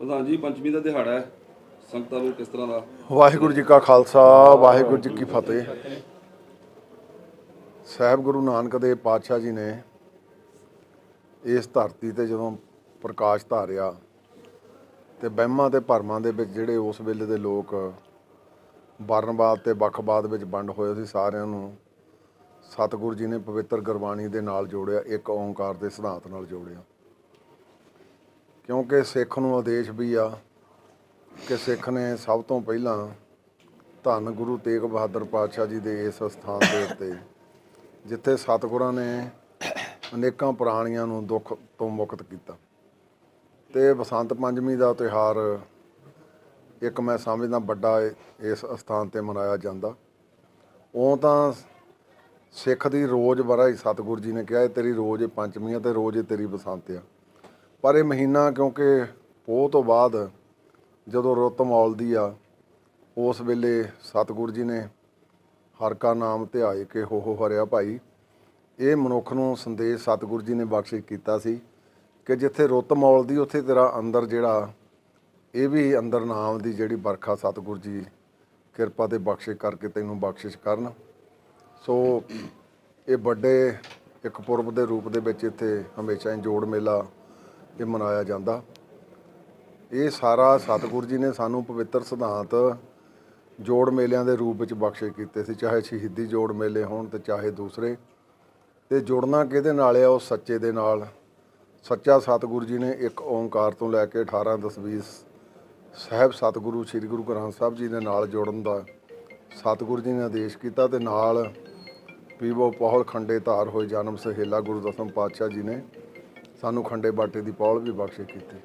ਪ੍ਰਧਾਨ ਜੀ, ਪੰਚਮੀ ਦਾ ਦਿਹਾੜਾ ਹੈ। ਸੰਗਤਾਂ ਨੂੰ ਕਿਸ ਤਰ੍ਹਾਂ ਦਾ? ਵਾਹਿਗੁਰੂ ਜੀ ਕਾ ਖਾਲਸਾ, ਵਾਹਿਗੁਰੂ ਜੀ ਕੀ ਫਤਿਹ। ਸਾਹਿਬ ਗੁਰੂ ਨਾਨਕ ਦੇਵ ਪਾਤਸ਼ਾਹ ਜੀ ਨੇ ਇਸ ਧਰਤੀ ਤੇ ਜਦੋਂ ਪ੍ਰਕਾਸ਼ ਧਾਰਿਆ ਤੇ ਵਹਿਮਾਂ ਤੇ ਭਰਮਾਂ ਦੇ ਵਿੱਚ ਜਿਹੜੇ ਉਸ ਵੇਲੇ ਦੇ ਲੋਕ ਵਰਨਵਾਦ ਤੇ ਵੱਖਵਾਦ ਵਿੱਚ ਵੰਡ ਹੋਏ ਸੀ, ਸਾਰਿਆਂ ਨੂੰ ਸਤਿਗੁਰੂ ਜੀ ਨੇ ਪਵਿੱਤਰ ਗੁਰਬਾਣੀ ਦੇ ਨਾਲ ਜੋੜਿਆ, ਇੱਕ ਓੰਕਾਰ ਦੇ ਸਿਧਾਂਤ ਨਾਲ ਜੋੜਿਆ। ਕਿਉਂਕਿ ਸਿੱਖ ਨੂੰ ਆਦੇਸ਼ ਵੀ ਆ ਕਿ ਸਿੱਖ ਨੇ ਸਭ ਤੋਂ ਪਹਿਲਾਂ ਧੰਨ ਗੁਰੂ ਤੇਗ ਬਹਾਦਰ ਪਾਤਸ਼ਾਹ ਜੀ ਦੇ ਇਸ ਸਥਾਨ ਦੇ ਉੱਤੇ, ਜਿੱਥੇ ਸਤਿਗੁਰਾਂ ਨੇ ਅਨੇਕਾਂ ਪ੍ਰਾਣੀਆਂ ਨੂੰ ਦੁੱਖ ਤੋਂ ਮੁਕਤ ਕੀਤਾ। ਤੇ ਬਸੰਤ ਪੰਚਮੀ ਦਾ ਤਿਉਹਾਰ ਇੱਕ ਮੈਂ ਸਮਝਦਾ ਵੱਡਾ ਇਸ ਸਥਾਨ ਤੇ ਮਨਾਇਆ ਜਾਂਦਾ। ਉਹ ਤਾਂ ਸਿੱਖ ਦੀ ਰੋਜ਼ ਬਰਾ ਹੀ ਸਤਿਗੁਰੂ ਜੀ ਨੇ ਕਿਹਾ, ਇਹ ਤੇਰੀ ਰੋਜ਼ ਪੰਚਮੀ ਆ ਤੇ ਰੋਜ਼ ਤੇਰੀ ਬਸੰਤ ਆ। ਪਰ ਇਹ ਮਹੀਨਾ ਕਿਉਂਕਿ ਪੋਹ ਤੋਂ ਬਾਅਦ ਜਦੋਂ ਰੁੱਤ ਮੌਲਦੀ ਆ, ਉਸ ਵੇਲੇ ਸਤਿਗੁਰੂ ਜੀ ਨੇ ਹਰ ਕਾ ਨਾਮ ਧਿਆਏ ਕੇ ਹੋ ਹੋ ਹਰਿਆ ਭਾਈ। ਇਹ ਮਨੁੱਖ ਨੂੰ ਸੰਦੇਸ਼ ਸਤਿਗੁਰੂ ਜੀ ਨੇ ਬਖਸ਼ਿਸ਼ ਕੀਤਾ ਸੀ ਕਿ ਜਿੱਥੇ ਰੁੱਤ ਮੌਲਦੀ, ਉੱਥੇ ਤੇਰਾ ਅੰਦਰ ਜਿਹੜਾ, ਇਹ ਵੀ ਅੰਦਰ ਨਾਮ ਦੀ ਜਿਹੜੀ ਵਰਖਾ ਸਤਿਗੁਰੂ ਜੀ ਕਿਰਪਾ ਤੇ ਬਖਸ਼ਿਸ਼ ਕਰਕੇ ਤੈਨੂੰ ਬਖਸ਼ਿਸ਼ ਕਰਨ। ਸੋ ਇਹ ਵੱਡੇ ਇੱਕ ਪੁਰਬ ਦੇ ਰੂਪ ਦੇ ਵਿੱਚ ਇੱਥੇ ਹਮੇਸ਼ਾ ਹੀ ਜੋੜ ਮੇਲਾ ਇਹ ਮਨਾਇਆ ਜਾਂਦਾ। ਇਹ ਸਾਰਾ ਸਤਿਗੁਰੂ ਜੀ ਨੇ ਸਾਨੂੰ ਪਵਿੱਤਰ ਸਿਧਾਂਤ ਜੋੜ ਮੇਲਿਆਂ ਦੇ ਰੂਪ ਵਿੱਚ ਬਖਸ਼ੇ ਕੀਤੇ ਸੀ। ਚਾਹੇ ਸ਼ਹੀਦੀ ਜੋੜ ਮੇਲੇ ਹੋਣ ਤੇ ਚਾਹੇ ਦੂਸਰੇ। ਤੇ ਜੁੜਨਾ ਕਿਹਦੇ ਨਾਲ ਆ? ਉਹ ਸੱਚੇ ਦੇ ਨਾਲ। ਸੱਚਾ ਸਤਿਗੁਰੂ ਜੀ ਨੇ ਇੱਕ ਓੰਕਾਰ ਤੋਂ ਲੈ ਕੇ 18 ਦਸਵੀਂ ਸਾਹਿਬ ਸਤਿਗੁਰੂ ਸ੍ਰੀ ਗੁਰੂ ਗ੍ਰੰਥ ਸਾਹਿਬ ਜੀ ਦੇ ਨਾਲ ਜੋੜਨ ਦਾ ਸਤਿਗੁਰੂ ਜੀ ਨੇ ਆਦੇਸ਼ ਕੀਤਾ ਤੇ ਨਾਲ ਪੀਵੋ ਪੌਲ ਖੰਡੇ ਧਾਰ ਹੋਏ ਜਨਮ ਸਹੇਲਾ ਗੁਰੂ ਦਸਮ ਪਾਤਸ਼ਾਹ ਜੀ ਨੇ ਸਾਨੂੰ ਖੰਡੇ ਬਾਟੇ ਦੀ ਪੌਲ ਵੀ ਬਖਸ਼ੇ ਕੀਤੀ।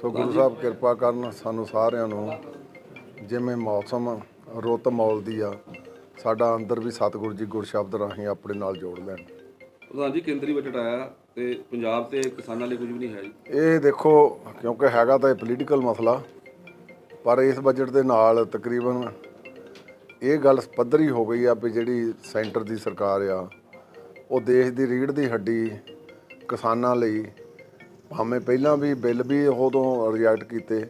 ਸੋ ਗੁਰੂ ਸਾਹਿਬ ਕਿਰਪਾ ਕਰਨ ਸਾਨੂੰ ਸਾਰਿਆਂ ਨੂੰ ਜਿਵੇਂ ਮੌਸਮ ਰੁੱਤ ਮੌਲਦੀ ਆ ਸਾਡਾ ਅੰਦਰ ਵੀ ਸਤਿਗੁਰੂ ਜੀ ਗੁਰ ਸ਼ਬਦ ਰਾਹੀਂ ਆਪਣੇ ਨਾਲ ਜੋੜ ਲੈਣ। ਪ੍ਰਧਾਨ ਜੀ ਕੇਂਦਰੀ ਬਜਟ ਆਇਆ ਤੇ ਪੰਜਾਬ ਤੇ ਕਿਸਾਨਾਂ ਲਈ ਕੁਝ ਵੀ ਨਹੀਂ ਹੈ ਜੀ। ਇਹ ਦੇਖੋ ਕਿਉਂਕਿ ਹੈਗਾ ਤਾਂ ਇਹ ਪੋਲੀਟੀਕਲ ਮਸਲਾ ਪਰ ਇਸ ਬਜਟ ਦੇ ਨਾਲ ਤਕਰੀਬਨ ਇਹ ਗੱਲ ਪੱਧਰੀ ਹੋ ਗਈ ਆ ਵੀ ਜਿਹੜੀ ਸੈਂਟਰ ਦੀ ਸਰਕਾਰ ਆ ਉਹ ਦੇਸ਼ ਦੀ ਰੀੜ ਦੀ ਹੱਡੀ ਕਿਸਾਨਾਂ ਲਈ ਭਾਵੇਂ ਪਹਿਲਾਂ ਵੀ ਬਿੱਲ ਵੀ ਉਦੋਂ ਰਿਜੈਕਟ ਕੀਤੇ,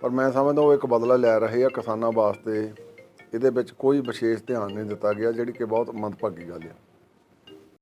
ਪਰ ਮੈਂ ਸਮਝਦਾ ਉਹ ਇੱਕ ਬਦਲਾ ਲੈ ਰਹੇ ਆ ਕਿਸਾਨਾਂ ਵਾਸਤੇ। ਇਹਦੇ ਵਿੱਚ ਕੋਈ ਵਿਸ਼ੇਸ਼ ਧਿਆਨ ਨਹੀਂ ਦਿੱਤਾ ਗਿਆ, ਜਿਹੜੀ ਕਿ ਬਹੁਤ ਮੰਦਭਾਗੀ ਗੱਲ ਹੈ